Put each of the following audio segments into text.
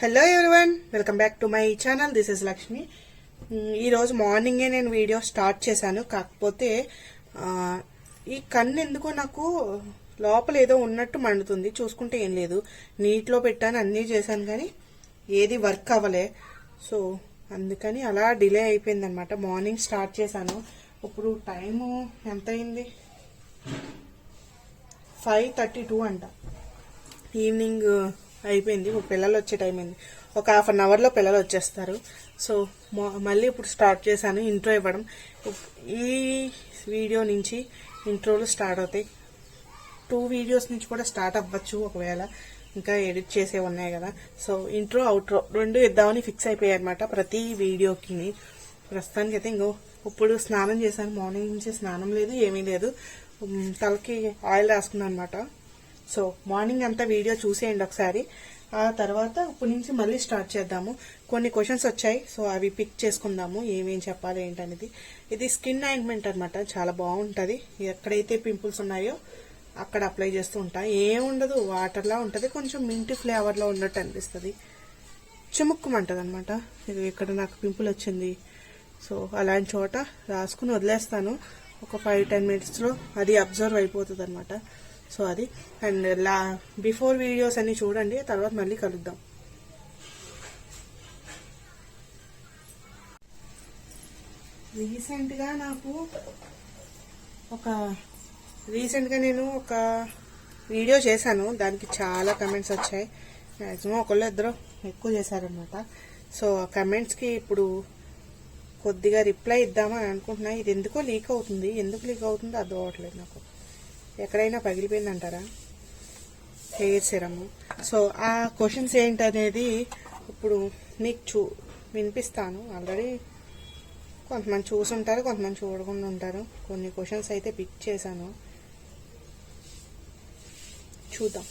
Hello everyone welcome back to my channel this is Lakshmi ఈరోజు మార్నింగే నేను video start చేశాను. కాకపోతే ఈ కన్ను ఎందుకో నాకు లోపల ఏదో ఉన్నట్టు మండుతుంది. చూసుకుంటే ఏం లేదు. నీటిలో పెట్టాను అన్నీ చేశాను కానీ ఏది వర్క్ అవ్వలే. సో అందుకని అలా డిలే అయిపోయింది అనమాట మార్నింగ్ స్టార్ట్ చేశాను. ఇప్పుడు టైము ఎంత అయింది ఫైవ్ థర్టీ టూ అంట. ఈవినింగ్ అయిపోయింది. ఇప్పుడు పిల్లలు వచ్చే టైం అయింది. ఒక హాఫ్ అన్ అవర్లో పిల్లలు వచ్చేస్తారు. సో మా- మళ్ళీ ఇప్పుడు స్టార్ట్ చేశాను ఇంట్రో ఇవ్వడం. ఈ వీడియో నుంచి ఇంట్రోలు స్టార్ట్ అవుతాయి. టూ వీడియోస్ నుంచి కూడా స్టార్ట్ అవ్వచ్చు ఒకవేళ. ఇంకా ఎడిట్ చేసే ఉన్నాయి కదా. సో ఇంట్రో అవుట్రో రెండు ఇద్దామని ఫిక్స్ అయిపోయాయి అనమాట ప్రతి వీడియోకి ప్రస్తుతానికి అయితే ఇంకో ఇప్పుడు స్నానం చేశాను. మార్నింగ్ నుంచి స్నానం లేదు ఏమీ లేదు. తలకి ఆయిల్ రాసుకున్నాను అనమాట సో మార్నింగ్ అంతా వీడియో చూసేయండి ఒకసారి. ఆ తర్వాత ఇప్పటి నుంచి మళ్ళీ స్టార్ట్ చేద్దాము. కొన్ని క్వశ్చన్స్ వచ్చాయి సో అవి పిక్ చేసుకుందాము. ఏమేం చెప్పాలి ఏంటనేది. ఇది స్కిన్ ఆయింట్మెంట్ అనమాట చాలా బాగుంటుంది. ఎక్కడైతే పింపుల్స్ ఉన్నాయో అక్కడ అప్లై చేస్తూ ఉంటా. ఏముండదు వాటర్లా ఉంటుంది. కొంచెం మింటి ఫ్లేవర్లో ఉన్నట్టు అనిపిస్తుంది. చిముక్కుమంటది అనమాట ఇది ఇక్కడ నాకు పింపుల్ వచ్చింది. సో అలాంటి చోట రాసుకుని వదిలేస్తాను. ఒక ఫైవ్ టెన్ మినిట్స్లో అది అబ్జర్వ్ అయిపోతుంది అనమాట సో అది. అండ్ లా బిఫోర్ వీడియోస్ అన్ని చూడండి తర్వాత మళ్ళీ కలుద్దాం. రీసెంట్గా నాకు ఒక రీసెంట్గా నేను ఒక వీడియో చేశాను. దానికి చాలా కమెంట్స్ వచ్చాయి. మ్యాక్సిమం ఒకళ్ళు ఇద్దరు ఎక్కువ చేశారనమాట సో ఆ కమెంట్స్కి ఇప్పుడు కొద్దిగా రిప్లై ఇద్దామని అనుకుంటున్నా. ఇది ఎందుకో లీక్ అవుతుంది. ఎందుకు లీక్ అవుతుందో అర్థం అవ్వట్లేదు నాకు. ఎక్కడైనా పగిలిపోయిందంటారా? Hair serum. సో ఆ క్వశ్చన్స్ ఏంటనేది ఇప్పుడు మీకు చూ వినిపిస్తాను. ఆల్రెడీ కొంతమంది చూసుంటారు కొంతమంది చూడకుండా ఉంటారు. కొన్ని క్వశ్చన్స్ అయితే పిక్ చేశాను. చూద్దాం.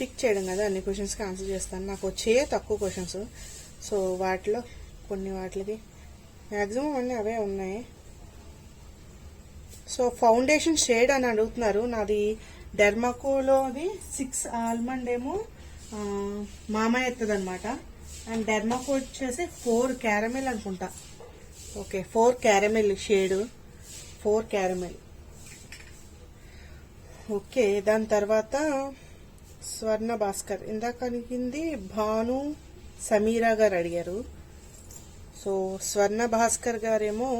పిక్ చేయడం కదా అన్ని క్వశ్చన్స్కి ఆన్సర్ చేస్తాను. నాకు వచ్చే తక్కువ క్వశ్చన్స్. సో వాటిలో కొన్ని వాటికి మ్యాక్సిమం అన్నీ అవే ఉన్నాయి. సో ఫౌండేషన్ షేడ్ అని అడుగుతున్నారు. నాది డెర్మాకోలోది సిక్స్ ఆల్మండ్ ఏమో మామయ్య మామ ఎత్తది అనమాట అండ్ డెర్మాకో వచ్చేసి ఫోర్ క్యారమెల్ అనుకుంటా. Okay four caramel shade. Four caramel. Okay దాని తర్వాత స్వర్ణ భాస్కర్ ఇందాక అడిగింది భాను సమీరా గారు అడిగారు. సో స్వర్ణ భాస్కర్ గారేమో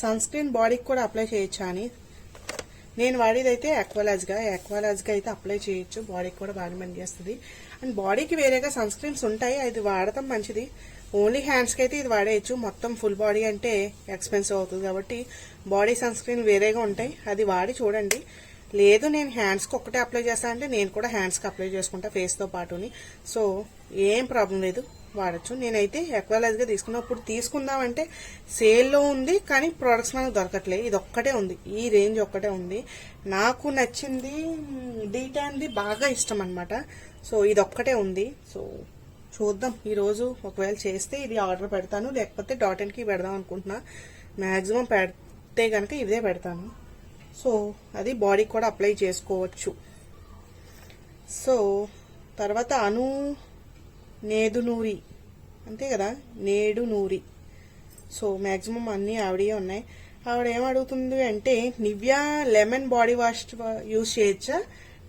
సన్ స్క్రీన్ బాడీకి కూడా అప్లై చేయొచ్చా అని. నేను వాడేదైతే అక్వాలాజ్గా అక్వాలాజ్గా అయితే అప్లై చేయొచ్చు. బాడీకి కూడా బాగా పనిచేస్తుంది అండ్ బాడీకి వేరేగా సన్ స్క్రీన్స్ ఉంటాయి. అది వాడటం మంచిది. ఓన్లీ హ్యాండ్స్కి అయితే ఇది వాడేయచ్చు. మొత్తం ఫుల్ బాడీ అంటే ఎక్స్పెన్సివ్ అవుతుంది కాబట్టి బాడీ సన్ స్క్రీన్ వేరేగా ఉంటాయి. అది వాడి చూడండి. లేదు నేను హ్యాండ్స్కి ఒక్కటే అప్లై చేస్తాను అంటే నేను కూడా హ్యాండ్స్కి అప్లై చేసుకుంటా ఫేస్తో పాటుని. సో ఏం ప్రాబ్లం లేదు. వాడచ్చు. నేనైతే ఎక్వలైజ్గా తీసుకున్నప్పుడు తీసుకుందామంటే సేల్లో ఉంది కానీ ప్రోడక్ట్స్ మనకు దొరకట్లే. ఇది ఒక్కటే ఉంది. ఈ రేంజ్ ఒక్కటే ఉంది. నాకు నచ్చింది డీటాన్ది బాగా ఇష్టం అనమాట సో ఇది ఒక్కటే ఉంది. సో చూద్దాం. ఈరోజు ఒకవేళ చేస్తే ఇది ఆర్డర్ పెడతాను. లేకపోతే డాట్కి పెడదాం అనుకుంటున్నా. మ్యాక్సిమం పెడితే కనుక ఇదే పెడతాను. సో అది బాడీకి కూడా అప్లై చేసుకోవచ్చు. సో తర్వాత అను నేదు నూరి అంతే కదా? నేడు నూరి సో మ్యాక్సిమం అన్నీ ఆవిడే ఉన్నాయి. ఆవిడ ఏం అడుగుతుంది అంటే Nivea lemon body wash use చేయొచ్చా?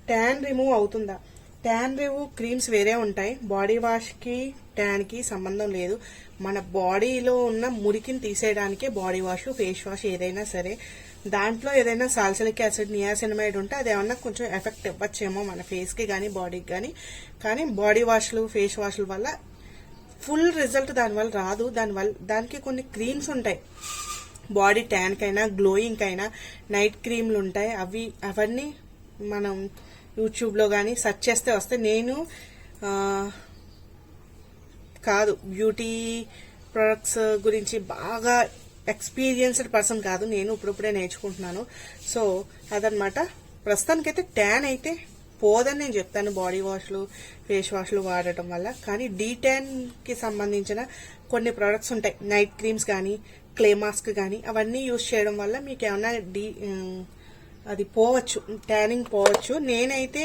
ట్యాన్ రిమూవ్ అవుతుందా? ట్యాన్ రిమూవ్ క్రీమ్స్ వేరే ఉంటాయి. బాడీ వాష్కి ట్యాన్కి సంబంధం లేదు. మన బాడీలో ఉన్న మురికిని తీసేయడానికే బాడీ వాష్ ఫేస్ వాష్ ఏదైనా సరే. దాంట్లో ఏదైనా సాల్సిలిక్ యాసిడ్ నియాసినమైడ్ ఉంటే అది ఏమన్నా కొంచెం ఎఫెక్ట్ ఇవ్వచ్చేమో మన ఫేస్కి కానీ బాడీకి కానీ కానీ బాడీ వాష్లు ఫేస్ వాష్ల వల్ల ఫుల్ రిజల్ట్ దానివల్ల రాదు. దానివల్ల దానికి కొన్ని క్రీమ్స్ ఉంటాయి. బాడీ ట్యాన్కైనా అయినా గ్లోయింగ్ అయినా నైట్ క్రీమ్లు ఉంటాయి. అవి అవన్నీ మనం యూట్యూబ్లో కానీ సెర్చ్ చేస్తే వస్తే నేను కాదు బ్యూటీ ప్రొడక్ట్స్ గురించి బాగా ఎక్స్పీరియన్స్డ్ పర్సన్ కాదు నేను ఇప్పుడిప్పుడే నేర్చుకుంటున్నాను. సో అదనమాట ప్రస్తుతానికైతే ట్యాన్ అయితే పోదని నేను చెప్తాను బాడీ వాష్లు ఫేస్ వాష్లు వాడటం వల్ల. కానీ డీ కి సంబంధించిన కొన్ని ప్రొడక్ట్స్ ఉంటాయి. నైట్ క్రీమ్స్ కానీ క్లే మాస్క్ కానీ అవన్నీ యూజ్ చేయడం వల్ల మీకు ఏమన్నా డీ అది పోవచ్చు ట్యానింగ్ పోవచ్చు. నేనైతే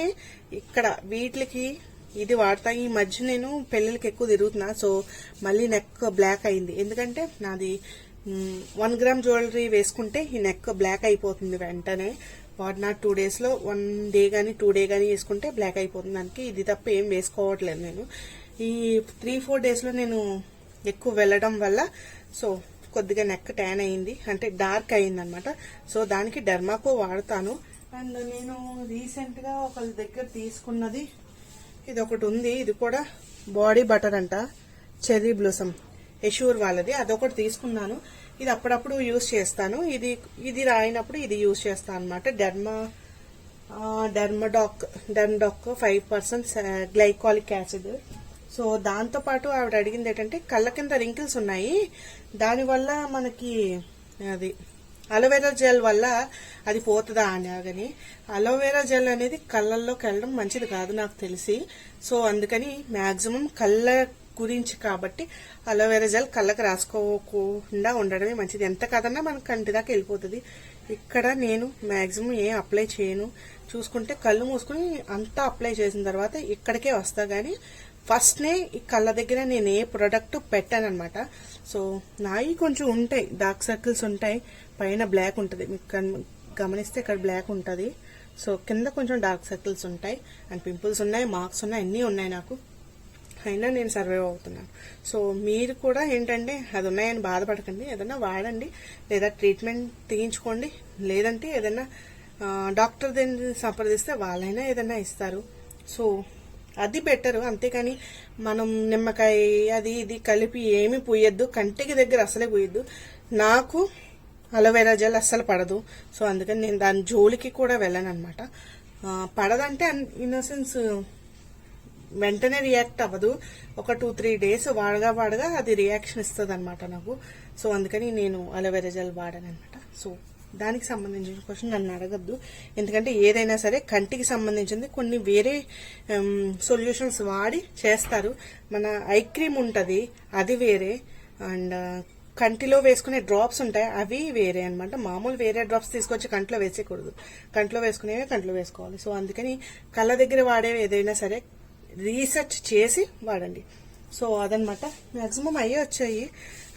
ఇక్కడ వీటికి ఇది వాడతా. ఈ మధ్య నేను పెళ్ళిళ్ళకి ఎక్కువ తిరుగుతున్నా. సో మళ్ళీ నెక్ బ్లాక్ అయింది. ఎందుకంటే నాది వన్ గ్రామ్ జ్యువెలరీ వేసుకుంటే ఈ నెక్ బ్లాక్ అయిపోతుంది వెంటనే. వాడిన టూ డేస్లో వన్ డే కానీ టూ డే కానీ వేసుకుంటే బ్లాక్ అయిపోతుంది. దానికి ఇది తప్ప ఏం వేసుకోవట్లేదు నేను. ఈ త్రీ ఫోర్ డేస్లో నేను ఎక్కువ వెళ్ళడం వల్ల సో కొద్దిగా నెక్ ట్యాన్ అయింది. అంటే డార్క్ అయింది అనమాట సో దానికి డెర్మాకో వాడతాను. అండ్ నేను రీసెంట్గా ఒకరి ఒకళ్ళ దగ్గర తీసుకున్నది ఇది ఒకటి ఉంది. ఇది కూడా బాడీ బటర్ అంట. చెర్రీ బ్లూసమ్ యశూర్ వాళ్ళది. అదొకటి తీసుకున్నాను. ఇది అప్పుడప్పుడు యూజ్ చేస్తాను. ఇది ఇది రాయినప్పుడు ఇది యూజ్ చేస్తాను అనమాట derma Dermdoc Dermdoc five percent glycolic acid so దాంతోపాటు ఆవిడ అడిగింది ఏంటంటే కళ్ళ కింద రింకిల్స్ ఉన్నాయి. దానివల్ల మనకి అది అలోవెరా జెల్ వల్ల అది పోతుందా అని కానీ అలోవెరా జెల్ అనేది కళ్ళల్లోకి వెళ్ళడం మంచిది కాదు నాకు తెలిసి. సో అందుకని మ్యాక్సిమం కళ్ళ గురించి కాబట్టి అలోవెరా జెల్ కళ్ళకు రాసుకోకుండా ఉండడమే మంచిది. ఎంత కాదన్నా మనకు కంటి దాకా వెళ్ళిపోతుంది. ఇక్కడ నేను మాక్సిమం ఏం అప్లై చేయను. చూసుకుంటే కళ్ళు మూసుకుని అంతా అప్లై చేసిన తర్వాత ఇక్కడికే వస్తా గానీ ఫస్ట్నే ఈ కళ్ళ దగ్గర నేను ఏ ప్రొడక్ట్ పెట్టానమాట సో నాయి కొంచెం ఉంటాయి. డార్క్ సర్కిల్స్ ఉంటాయి. పైన బ్లాక్ ఉంటుంది. మీకు గమనిస్తే ఇక్కడ బ్లాక్ ఉంటుంది. సో కింద కొంచెం డార్క్ సర్కిల్స్ ఉంటాయి. అండ్ పింపుల్స్ ఉన్నాయి మార్క్స్ ఉన్నాయి అన్నీ ఉన్నాయి నాకు. అయినా నేను సర్వైవ్ అవుతున్నాను. సో మీరు కూడా ఏంటంటే అది ఉన్నాయని బాధపడకండి. ఏదైనా వాడండి. లేదా ట్రీట్మెంట్ తీయించుకోండి. లేదంటే ఏదైనా డాక్టర్ దీన్ని సంప్రదిస్తే వాళ్ళైనా ఏదైనా ఇస్తారు. సో అది బెటర్. అంతేకాని మనం నిమ్మకాయ అది ఇది కలిపి ఏమి పోయొద్దు. కంటికి దగ్గర అసలే పోయొద్దు. నాకు అలోవెరా జెల్ అస్సలు పడదు. సో అందుకని నేను దాని జోలికి కూడా వెళ్ళను అనమాట పడదంటే ఇన్ సెన్స్ వెంటనే రియాక్ట్ అవ్వదు. ఒక టూ త్రీ డేస్ వాడగా వాడగా అది రియాక్షన్ ఇస్తుంది అనమాట నాకు. సో అందుకని నేను అలోవెరా జెల్ వాడాను అనమాట సో దానికి సంబంధించిన క్వశ్చన్ నన్ను అడగద్దు. ఎందుకంటే ఏదైనా సరే కంటికి సంబంధించింది కొన్ని వేరే um, సొల్యూషన్స్ వాడి చేస్తారు. మన ఐ క్రీమ్ ఉంటుంది అది వేరే. అండ్ uh, కంటిలో వేసుకునే డ్రాప్స్ ఉంటాయి అవి వేరే అనమాట మామూలు వేరే డ్రాప్స్ తీసుకొచ్చి కంట్లో వేసేయకూడదు. కంట్లో వేసుకునేవి కంట్లో వేసుకోవాలి. సో అందుకని కళ్ళ దగ్గర వాడేవి ఏదైనా సరే రీసెర్చ్ చేసి వాడండి. సో అదనమాట. మ్యాక్సిమం అయ్యే వచ్చాయి.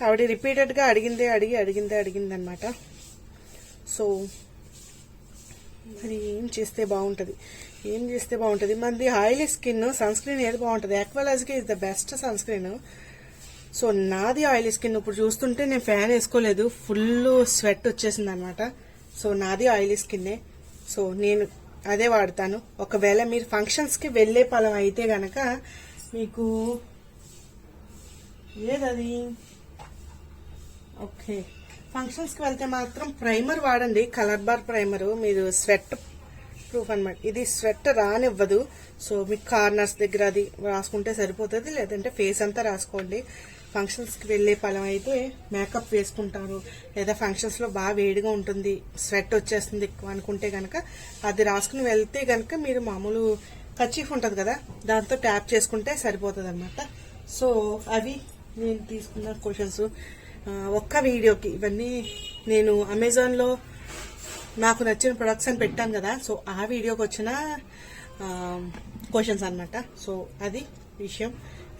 ఆవిడ రిపీటెడ్గా అడిగిందే అడిగి అడిగిందే అడిగిందనమాట. సో మరి ఏం చేస్తే బాగుంటుంది? ఏం చేస్తే బాగుంటుంది? మనది ఆయిలీ స్కిన్ సన్ స్క్రీన్ ఏది బాగుంటుంది? యాక్వలాజ్కి is the best sun screen so నాది ఆయిలీ స్కిన్. ఇప్పుడు చూస్తుంటే నేను ఫ్యాన్ వేసుకోలేదు. ఫుల్ స్వెట్ వచ్చేసింది అనమాట సో నాది ఆయిలీ స్కిన్నే. సో నేను అదే వాడతాను. ఒకవేళ మీరు ఫంక్షన్స్కి వెళ్ళే పలం అయితే గనక మీకు ఏదది? ఓకే. ఫంక్షన్స్కి వెళ్తే మాత్రం ప్రైమర్ వాడండి. కలర్ బార్ ప్రైమరు మీరు స్వెట్ ప్రూఫ్ అనమాట ఇది స్వెట్ రానివ్వదు. సో మీకు కార్నర్స్ దగ్గర అది రాసుకుంటే సరిపోతుంది లేదంటే ఫేస్ అంతా రాసుకోండి. ఫంక్షన్స్కి వెళ్ళే ఫలం అయితే మేకప్ వేసుకుంటారు. లేదా ఫంక్షన్స్లో బాగా వేడిగా ఉంటుంది. స్వెట్ వచ్చేస్తుంది ఎక్కువ అనుకుంటే కనుక అది రాసుకుని వెళ్తే కనుక మీరు మామూలు కచీఫ్ ఉంటుంది కదా దాంతో ట్యాప్ చేసుకుంటే సరిపోతుంది అనమాట సో అవి నేను తీసుకున్న క్వశ్చన్స్ ఒక్క వీడియోకి ఇవన్నీ నేను అమెజాన్లో నాకు నచ్చిన ప్రొడక్ట్స్ అని పెట్టాను కదా సో ఆ వీడియోకి వచ్చిన క్వశ్చన్స్ అన్నమాట. సో అది విషయం.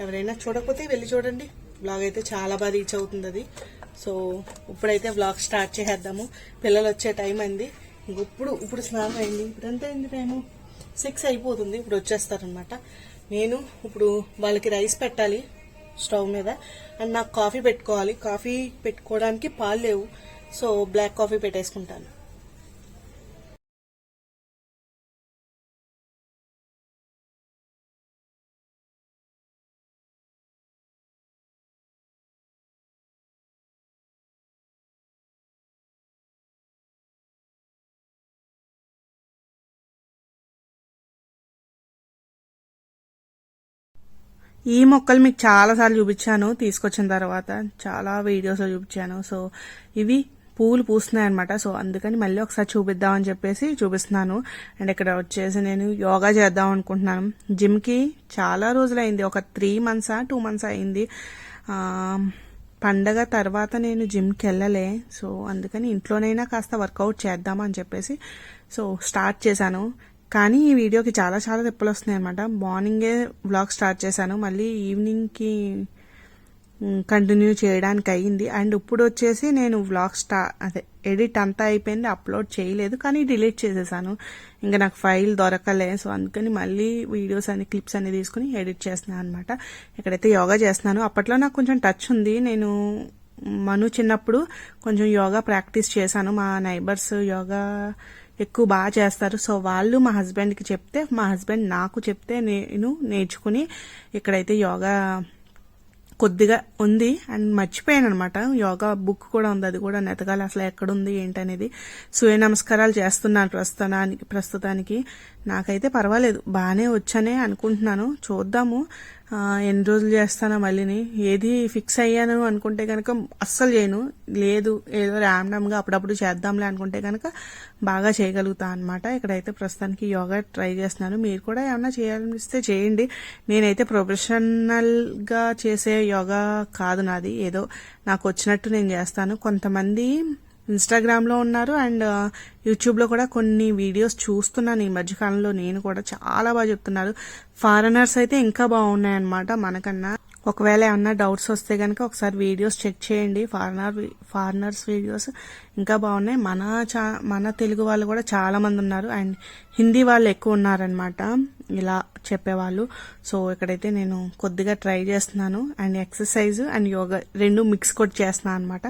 ఎవరైనా చూడకపోతే వెళ్ళి చూడండి. బ్లాగ్ అయితే చాలా బాగా రీచ్ అవుతుంది అది. సో ఇప్పుడైతే బ్లాగ్ స్టార్ట్ చేసేద్దాము. పిల్లలు వచ్చే టైం అయింది ఇప్పుడు ఇప్పుడు స్నానం అయింది. ఇప్పుడు ఎంత అయింది టైము సిక్స్ అయిపోతుంది. ఇప్పుడు వచ్చేస్తారనమాట నేను ఇప్పుడు వాళ్ళకి రైస్ పెట్టాలి స్టవ్ మీద. అండ్ నాకు కాఫీ పెట్టుకోవాలి. కాఫీ పెట్టుకోవడానికి పాలు లేవు. సో బ్లాక్ కాఫీ పెట్టేసుకుంటాను. ఈ మొక్కలు మీకు చాలాసార్లు చూపించాను తీసుకొచ్చిన తర్వాత చాలా వీడియోస్లో చూపించాను. సో ఇవి పూలు పూస్తున్నాయి అనమాట సో అందుకని మళ్ళీ ఒకసారి చూపిద్దామని చెప్పేసి చూపిస్తున్నాను. అండ్ ఇక్కడ వచ్చేసి నేను యోగా చేద్దాం అనుకుంటున్నాను. జిమ్కి చాలా రోజులైంది. ఒక త్రీ మంత్సా టూ మంత్స్ అయింది. పండగ తర్వాత నేను జిమ్కి వెళ్ళలే. సో అందుకని ఇంట్లోనైనా కాస్త వర్కౌట్ చేద్దామని చెప్పేసి సో స్టార్ట్ చేశాను. కానీ ఈ వీడియోకి చాలా చాలా తిప్పలు వస్తున్నాయి అనమాట మార్నింగే బ్లాగ్ స్టార్ట్ చేశాను. మళ్ళీ ఈవినింగ్కి కంటిన్యూ చేయడానికి అయ్యింది. అండ్ ఇప్పుడు వచ్చేసి నేను వ్లాగ్ స్టా అదే ఎడిట్ అంతా అయిపోయింది. అప్లోడ్ చేయలేదు. కానీ డిలీట్ చేసేసాను. ఇంకా నాకు ఫైల్ దొరకలే. సో అందుకని మళ్ళీ వీడియోస్ అన్ని క్లిప్స్ అన్ని తీసుకుని ఎడిట్ చేస్తున్నాను అనమాట ఇక్కడైతే యోగా చేస్తున్నాను. అప్పట్లో నాకు కొంచెం టచ్ ఉంది. నేను మను చిన్నప్పుడు కొంచెం యోగా ప్రాక్టీస్ చేశాను. మా నైబర్స్ యోగా ఎక్కువ బాగా చేస్తారు. సో వాళ్ళు మా హస్బెండ్కి చెప్తే మా హస్బెండ్ నాకు చెప్తే నేను నేర్చుకుని ఇక్కడైతే యోగా కొద్దిగా ఉంది. అండ్ మర్చిపోయాను అనమాట యోగా బుక్ కూడా ఉంది. అది కూడా నెతకాలి అసలు ఎక్కడుంది ఏంటనేది. సూర్య నమస్కారాలు చేస్తున్నాను ప్రస్తుతానికి ప్రస్తుతానికి. నాకైతే పర్వాలేదు. బాగానే వచ్చానే అనుకుంటున్నాను. చూద్దాము. ఎన్ని రోజులు చేస్తానో మళ్ళీని. ఏది ఫిక్స్ అయ్యాను అనుకుంటే కనుక అస్సలు చేయను. లేదు ఏదో ర్యాండమ్గా అప్పుడప్పుడు చేద్దాంలే అనుకుంటే కనుక బాగా చేయగలుగుతా అనమాట ఇక్కడైతే ప్రస్తుతానికి యోగా ట్రై చేస్తున్నాను. మీరు కూడా ఏమన్నా చేయాలనిపిస్తే చేయండి. నేనైతే ప్రొఫెషనల్గా చేసే యోగా కాదు నాది. ఏదో నాకు వచ్చినట్టు నేను చేస్తాను. కొంతమంది ఇన్స్టాగ్రామ్లో ఉన్నారు. అండ్ యూట్యూబ్లో కూడా కొన్ని వీడియోస్ చూస్తున్నాను ఈ మధ్యకాలంలో. నేను కూడా చాలా బాగా చెప్తున్నారు. ఫారెనర్స్ అయితే ఇంకా బాగున్నాయన్నమాట మనకన్నా. ఒకవేళ ఏమన్నా డౌట్స్ వస్తే కనుక ఒకసారి వీడియోస్ చెక్ చేయండి. ఫారినర్ ఫారినర్స్ వీడియోస్ ఇంకా బాగున్నాయి. మన చా మన తెలుగు వాళ్ళు కూడా చాలామంది ఉన్నారు. అండ్ హిందీ వాళ్ళు ఎక్కువ ఉన్నారనమాట ఇలా చెప్పేవాళ్ళు. సో ఇక్కడైతే నేను కొద్దిగా ట్రై చేస్తున్నాను. అండ్ ఎక్సర్సైజ్ అండ్ యోగా రెండు మిక్స్ కూడా చేస్తున్నాను అనమాట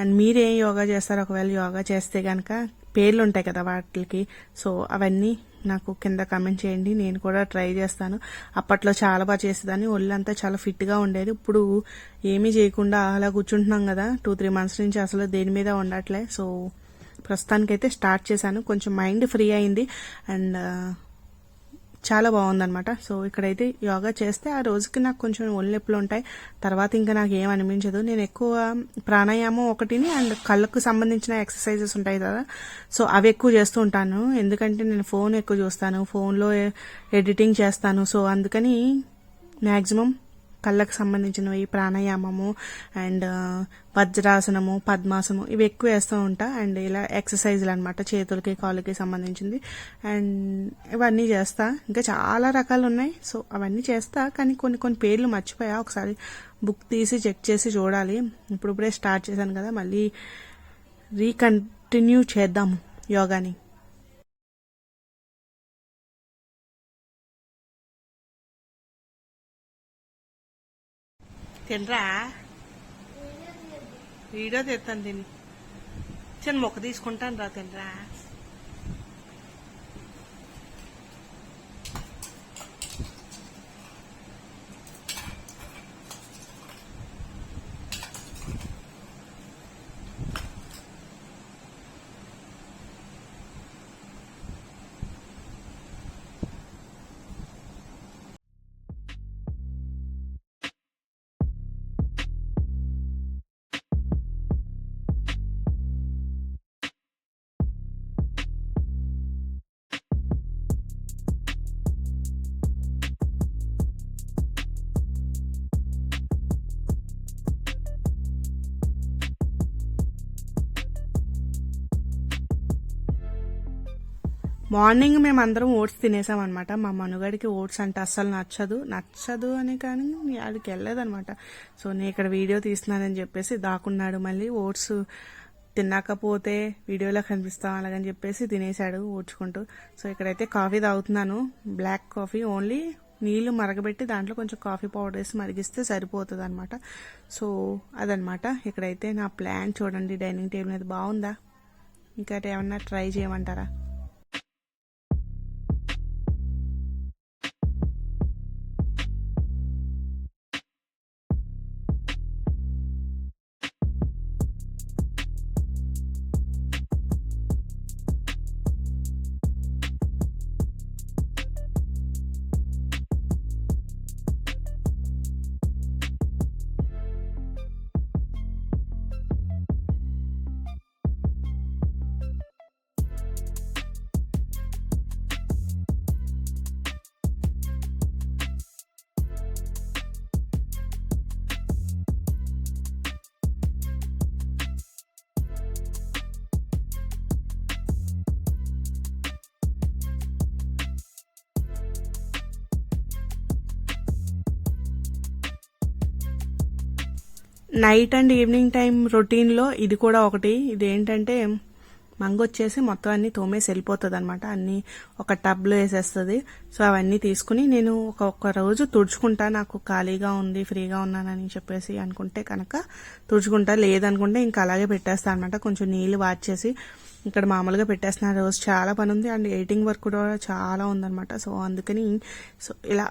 అండ్ మీరేం యోగా చేస్తారు? ఒకవేళ యోగా చేస్తే కనుక పేర్లు ఉంటాయి కదా వాటికి. సో అవన్నీ నాకు కింద కమెంట్ చేయండి నేను కూడా ట్రై చేస్తాను. అప్పట్లో చాలా బాగా చేసేదాన్ని. ఒళ్ళంతా చాలా ఫిట్గా ఉండేది. ఇప్పుడు ఏమీ చేయకుండా అలా కూర్చుంటున్నాం కదా. టూ త్రీ మంత్స్ నుంచి అసలు దేని మీద ఉండట్లే సో ప్రస్తుతానికైతే స్టార్ట్ చేశాను. కొంచెం మైండ్ ఫ్రీ అయింది. అండ్ చాలా బాగుందనమాట సో ఇక్కడైతే యోగా చేస్తే ఆ రోజుకి నాకు కొంచెం ఒళ్ళు ఉంటాయి. తర్వాత ఇంకా నాకు ఏం అనిపించదు. నేను ఎక్కువ ప్రాణాయామం ఒకటిని అండ్ కళ్ళకు సంబంధించిన ఎక్సర్సైజెస్ ఉంటాయి కదా. సో అవి ఎక్కువ చేస్తూ ఉంటాను. ఎందుకంటే నేను ఫోన్ ఎక్కువ చూస్తాను. ఫోన్లో ఎడిటింగ్ చేస్తాను. సో అందుకని మ్యాక్సిమం కళ్ళకు సంబంధించినవి ప్రాణాయామము అండ్ వజ్రాసనము పద్మాసనము ఇవి ఎక్కువ వేస్తూ ఉంటా. అండ్ ఇలా ఎక్సర్సైజ్లు అనమాట చేతులకి కాళ్ళకి సంబంధించింది. అండ్ ఇవన్నీ చేస్తా. ఇంకా చాలా రకాలు ఉన్నాయి. సో అవన్నీ చేస్తా. కానీ కొన్ని కొన్ని పేర్లు మర్చిపోయా. ఒకసారి బుక్ తీసి చెక్ చేసి చూడాలి. ఇప్పుడిప్పుడే స్టార్ట్ చేశాను కదా. మళ్ళీ రీకంటిన్యూ చేద్దాము యోగాని. తినరా? వీడియో తీస్తాను తిని. చిన్న మొక్క తీసుకుంటాను రా తినరా. మార్నింగ్ మేము అందరం ఓట్స్ తినేసాం అనమాట మా మనుగడికి ఓట్స్ అంటే అస్సలు నచ్చదు. నచ్చదు అని కానీ ఆడికి వెళ్ళలేదనమాట సో నేను ఇక్కడ వీడియో తీస్తున్నానని చెప్పేసి దాక్కున్నాడు. మళ్ళీ ఓట్స్ తిన్నాకపోతే వీడియోలో కనిపిస్తాం అలాగని చెప్పేసి తినేశాడు ఓడ్చుకుంటూ. సో ఇక్కడైతే కాఫీ తాగుతున్నాను. బ్లాక్ కాఫీ ఓన్లీ నీళ్ళు మరగబెట్టి దాంట్లో కొంచెం కాఫీ పౌడర్ వేసి మరిగిస్తే సరిపోతుంది అనమాట సో అదనమాట ఇక్కడైతే నా ప్లాన్ చూడండి. డైనింగ్ టేబుల్ మీద బాగుందా? ఇంకా ఏమన్నా ట్రై చేయమంటారా? నైట్ అండ్ ఈవినింగ్ టైం రొటీన్లో ఇది కూడా ఒకటి. ఇది ఏంటంటే వచ్చేసి మొత్తం అన్ని తోమేసి వెళ్ళిపోతుంది అనమాట అన్ని ఒక టబ్లో వేసేస్తుంది. సో అవన్నీ తీసుకుని నేను ఒక ఒక్క రోజు తుడుచుకుంటా. నాకు ఖాళీగా ఉంది ఫ్రీగా ఉన్నానని చెప్పేసి అనుకుంటే కనుక తుడుచుకుంటా. లేదనుకుంటే ఇంకా అలాగే పెట్టేస్తా అనమాట కొంచెం నీళ్ళు వాచేసి ఇక్కడ మామూలుగా పెట్టేస్తున్నా. రోజు చాలా పని ఉంది. అండ్ ఎడిటింగ్ వర్క్ కూడా చాలా ఉందన్నమాట. సో అందుకని సో ఇలా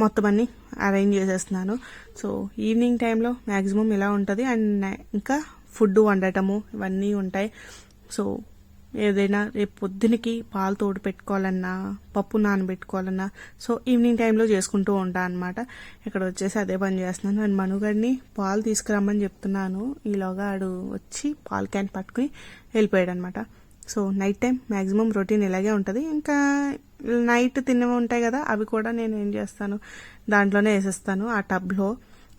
మొత్తం అన్ని అరేంజ్ చేసేస్తున్నాను. సో ఈవినింగ్ టైంలో మ్యాక్సిమం ఇలా ఉంటుంది. అండ్ ఇంకా ఫుడ్ వండటము ఇవన్నీ ఉంటాయి. సో ఏదైనా రేపు పొద్దునకి పాలు తోడు పెట్టుకోవాలన్నా పప్పు నానబెట్టుకోవాలన్నా సో ఈవినింగ్ టైంలో చేసుకుంటూ ఉంటాను అనమాట ఇక్కడ వచ్చేసి అదే పని చేస్తున్నాను. అండ్ మనుగడిని పాలు తీసుకురమ్మని చెప్తున్నాను. ఈలోగా ఆడు వచ్చి పాలు క్యాన్ పట్టుకుని వెళ్ళిపోయాడు అనమాట so night time maximum routine ఇలాగే ఉంటుంది. ఇంకా నైట్ తిన్నవి ఉంటాయి కదా అవి కూడా నేను ఏం చేస్తాను దాంట్లోనే వేసేస్తాను ఆ టబ్లో.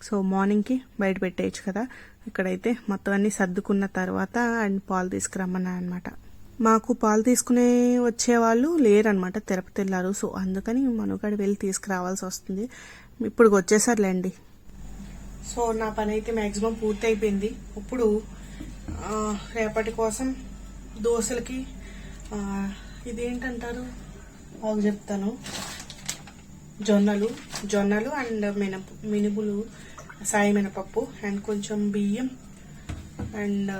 సో మార్నింగ్కి బయట పెట్టేయచ్చు కదా. ఇక్కడైతే మొత్తం అన్ని సర్దుకున్న తర్వాత అండ్ పాలు తీసుకురమ్మన్నా అనమాట మాకు పాలు తీసుకునే వచ్చేవాళ్ళు లేరనమాట తిరుపతి వెళ్ళారు. సో అందుకని మనుగడ వెళ్ళి తీసుకురావాల్సి వస్తుంది. ఇప్పుడు వచ్చేసారులేండి. సో నా పని అయితే మ్యాక్సిమం పూర్తి అయిపోయింది ఇప్పుడు రేపటి కోసం దోశలకి ఇదేంటంటారు? బాగు చెప్తాను. జొన్నలు జొన్నలు అండ్ మినప మినుములు సాయి మినపప్పు అండ్ కొంచెం బియ్యం అండ్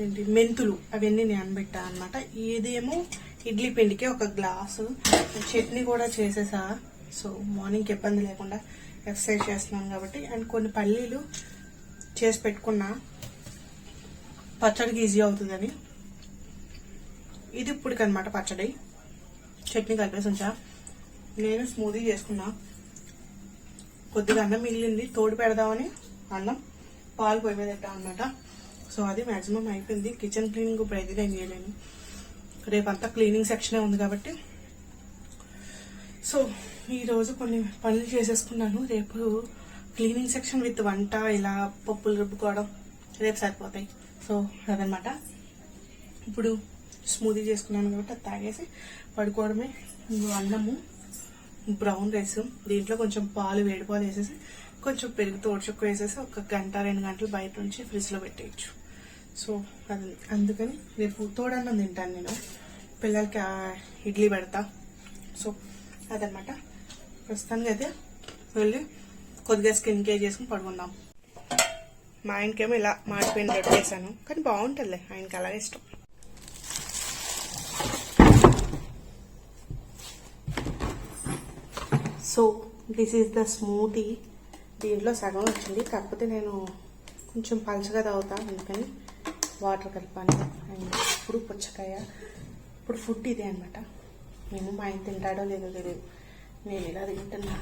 ఏంటి మెంతులు. అవన్నీ నానబెట్టా అనమాట ఇదేమో ఇడ్లీ పిండికి ఒక గ్లాసు. చట్నీ కూడా చేసేసా. సో మార్నింగ్కి ఇబ్బంది లేకుండా ఎక్సర్సైజ్ చేస్తున్నాను కాబట్టి. అండ్ కొన్ని పల్లీలు చేసి పెట్టుకున్నా. పచ్చడికి ఈజీ అవుతుందని. ఇది ఇప్పటికనమాట పచ్చడి. చట్నీ కలిపేసి ఉంచా నేను స్మూదీ చేసుకున్నా. కొద్దిగా అన్నం మిగిలింది. తోడు పెడదామని అన్నం పాలు పొయ్యి మీద అనమాట సో అది మాక్సిమం అయిపోయింది. కిచెన్ క్లీనింగ్ ఇప్పుడు అయితే నేను చేయలేను. రేపంతా క్లీనింగ్ సెక్షనే ఉంది కాబట్టి. సో ఈరోజు కొన్ని పనులు చేసేసుకున్నాను. రేపు క్లీనింగ్ సెక్షన్ విత్ వంట ఇలా పప్పులు రుబ్బుకోవడం రేపు సరిపోతాయి. సో అదనమాట ఇప్పుడు స్మూదీ చేసుకున్నాను కాబట్టి అది తాగేసి పడుకోవడమే. అన్నము బ్రౌన్ రైస్ దీంట్లో కొంచెం పాలు వేడి పాలు వేసేసి కొంచెం పెరుగు తోడుచుక్క వేసేసి ఒక గంట రెండు గంటలు బయట నుంచి ఫ్రిడ్జ్లో పెట్టేయచ్చు. సో అది అందుకని రేపు తోడన్నం తింటాను నేను. పిల్లలకి ఇడ్లీ పెడతా. సో అదనమాట ప్రస్తుతానికి అయితే వెళ్ళి కొద్దిగా స్కిన్ కేర్ చేసుకుని పడుకుందాం. మా ఆయనకేమో ఇలా మాడిపోయిన రెడ్ చేశాను కానీ బాగుంటుందిలే. ఆయనకి అలాగే ఇష్టం. So this is the smoothie. దీంట్లో సగం వచ్చింది. కాకపోతే నేను కొంచెం పలుచగా తాగుతా అందుకని వాటర్ కలిపాను అండ్ ఇప్పుడు పుచ్చకాయ. ఇప్పుడు ఫుడ్ ఇదే అనమాట నేను మా ఆయన తింటాడో లేదో తెలియదు నేను ఇలా తింటున్నా.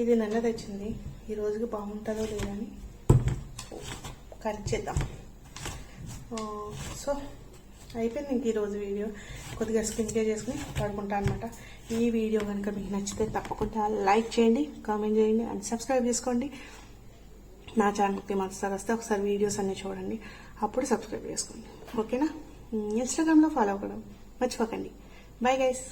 ఇది నిన్న తెచ్చింది. ఈ రోజుకి బాగుంటుందో లేదని. కరెక్ట్ చేద్దాం. సో అయిపోయింది ఇంక ఈరోజు వీడియో. కొద్దిగా స్కిన్ కేర్ చేసుకుని పడుకుంటా అనమాట ఈ వీడియో కనుక మీకు నచ్చితే తప్పకుండా లైక్ చేయండి కామెంట్ చేయండి అండ్ సబ్స్క్రైబ్ చేసుకోండి. నా ఛానల్కి మాత్రం వస్తే ఒకసారి వీడియోస్ అన్నీ చూడండి. అప్పుడు సబ్స్క్రైబ్ చేసుకోండి. ఓకేనా? ఇన్స్టాగ్రామ్లో ఫాలో అవ్వడం మర్చిపోకండి. Bye guys